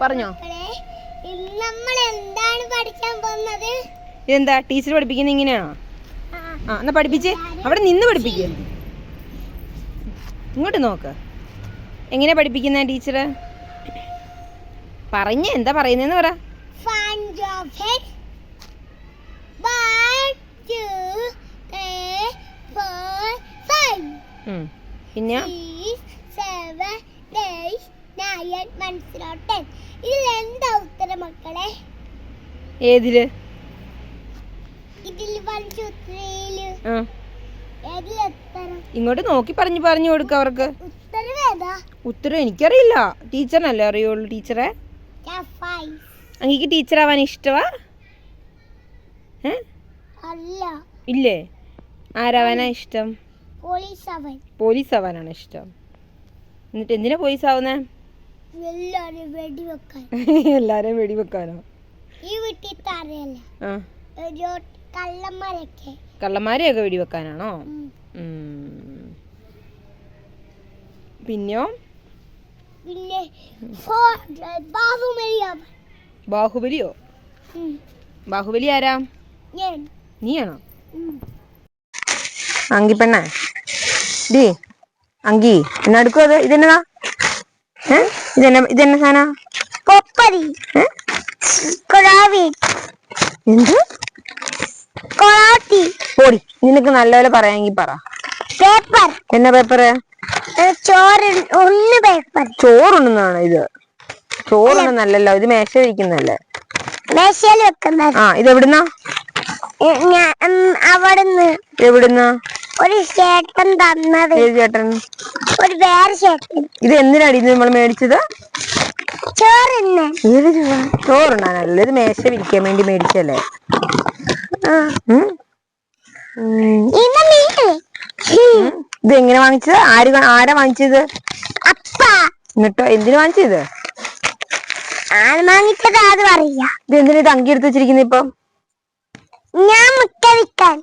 പറഞ്ഞോ. നമ്മൾ എന്താണ് പഠിക്കാൻ പോകുന്നത്? ഇതെന്താ ടീച്ചർ പഠിപ്പിക്കുന്നത് ഇങ്ങനെയാണോ ആ, എന്നാ പഠിപ്പിച്ച്. അവിടെ നിന്ന് പഠിപ്പിക്കുക ഇങ്ങോട്ട് നോക്ക്. എങ്ങനെ പഠിപ്പിക്കുന്ന ടീച്ചർ പറഞ്ഞ എന്താ പറയുന്നതെന്ന് പറ. പിന്നെ ten. ഇതിൽ എന്താ ഉത്തരം മക്കളെ? ഏതിൽ? ഇതിൽ ഏതിൽ ഉത്തരം? ഇങ്ങോട്ട് നോക്കി പറഞ്ഞു പറഞ്ഞു കൊടുക്ക അവർക്ക്. ഉത്തരം ഏതാ? ഉത്തരം എനിക്കറിയില്ല. ടീച്ചറിനല്ലേ അറിയുള്ളൂ ടീച്ചറെ? അങ്ങക്ക് ടീച്ചർ ടീച്ചറാവാൻ ഇഷ്ടവാ? അല്ല. ഇല്ലേ? ആരാവാനാ ഇഷ്ടം? പോലീസ് ആവാനാണ് ഇഷ്ടം. എന്നിട്ട് എന്തിനാ പോലീസ് ആവുന്നേ? എല്ലാരെയും വെടിവെക്കാനോ ഈ വീട്ടിൽ കള്ളന്മാരൊക്കെ. കള്ളന്മാരെയൊക്കെ വെടിവെക്കാനാണോ. പിന്നെയോ? പിന്നെ ബാഹുബലിയോ. ബാഹുബലി ആരാ? നീയാണോ. അങ്കി പെണ്ണേ ഡി അങ്കി എന്നാ എടുക്കും അത് ഇതെന്നതാ ഇതെന്നെ ഇതെന്നെ സാധന കൊപ്പരി. കൊറാവി എന്ത്? കൊറാത്തി പോടി നിനക്ക് നല്ലപോലെ പറയാമെങ്കിൽ പറ. പേപ്പർ. എന്നാ പേപ്പറ് ചോറ് ഒന്ന് പേപ്പർ. ചോറുണ്ടെന്നാണ് ഇത്? ചോറുണ്ടെന്നല്ലല്ലോ ഇത് മേശ ഇരിക്കുന്നല്ലേ മേശയിൽ വെക്കുന്നത്. ആ ഇത് എവിടുന്നാ അവിടുന്ന്. എവിടുന്നാ? ഒരു ചേട്ടൻ തന്നത്. ഏത് ചേട്ടൻ? ഒരു വേറെ ചേട്ടൻ. ഇത് എന്തിനാടി ഇത് നമ്മൾ മേടിച്ചത്? ചോറിന്ന്. ഏത് ചോറ് ചോറുണ്ടാനല്ലോ ഇത് മേശ വിരിക്കാൻ വേണ്ടി മേടിച്ചല്ലേ. ഇത് എങ്ങനെ വാങ്ങിച്ചത്? ആര് ആരാ വാങ്ങിച്ചത്? അപ്പ. എന്നിട്ടോ എന്തിനു വാങ്ങിച്ചത്? ആര് വാങ്ങിച്ചത് അത് പറയാ ഇത് എന്തിനാ ഇത് അങ്കി എടുത്ത് വെച്ചിരിക്കുന്നത് ഇപ്പം? ഞാൻ മുട്ട വിൽക്കാൻ